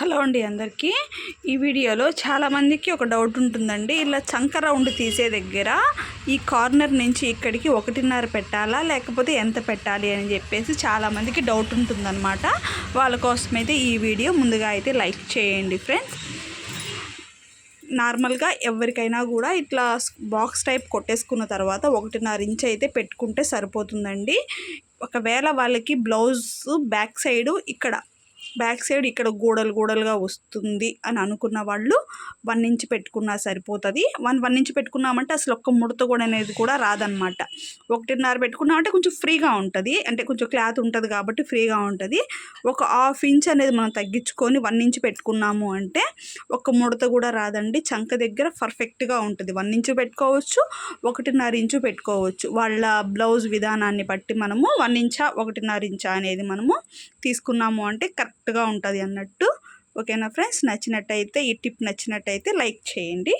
Hello అండి అందరికీ. ఈ వీడియోలో చాలామందికి ఒక డౌట్ ఉంటుందండి. ఇలా చంక రౌండ్ తీసే దగ్గర ఈ కార్నర్ నుంచి ఇక్కడికి ఒకటిన్నర పెట్టాలా లేకపోతే ఎంత పెట్టాలి అని చెప్పేసి చాలామందికి డౌట్ ఉంటుందన్నమాట. వాళ్ళ కోసమైతే ఈ వీడియో ముందుగా అయితే లైక్ చేయండి ఫ్రెండ్స్. నార్మల్గా ఎవరికైనా కూడా ఇట్లా బాక్స్ టైప్ కొట్టేసుకున్న తర్వాత ఒకటిన్నర ఇంచ్ అయితే పెట్టుకుంటే సరిపోతుందండి. ఒకవేళ వాళ్ళకి బ్లౌజ్ బ్యాక్ సైడు ఇక్కడ బ్యాక్ సైడ్ ఇక్కడ గోడలు గోడలుగా వస్తుంది అని అనుకున్న వాళ్ళు వన్ ఇంచ్ పెట్టుకున్నా సరిపోతుంది. వన్ వన్ ఇంచ్ పెట్టుకున్నామంటే అసలు ఒక్క ముడత కూడా అనేది కూడా రాదనమాట ఒకటిన్నర పెట్టుకున్నామంటే కొంచెం ఫ్రీగా ఉంటుంది. అంటే కొంచెం క్లాత్ ఉంటుంది కాబట్టి ఫ్రీగా ఉంటుంది. ఒక హాఫ్ ఇంచ్ అనేది మనం తగ్గించుకొని వన్ ఇంచ్ పెట్టుకున్నాము అంటే ఒక ముడత కూడా రాదండి. చంక దగ్గర పర్ఫెక్ట్గా ఉంటుంది. వన్ ఇంచు పెట్టుకోవచ్చు ఒకటిన్నర ఇంచు పెట్టుకోవచ్చు. వాళ్ళ బ్లౌజ్ విధానాన్ని బట్టి మనము వన్ ఇంచా ఒకటిన్నర ఇంచా అనేది మనము తీసుకున్నాము అంటే కరెక్ట్ కరెక్ట్గా ఉంటుంది అన్నట్టు. ఓకేనా ఫ్రెండ్స్? నచ్చినట్టయితే ఈ టిప్ నచ్చినట్టయితే లైక్ చేయండి.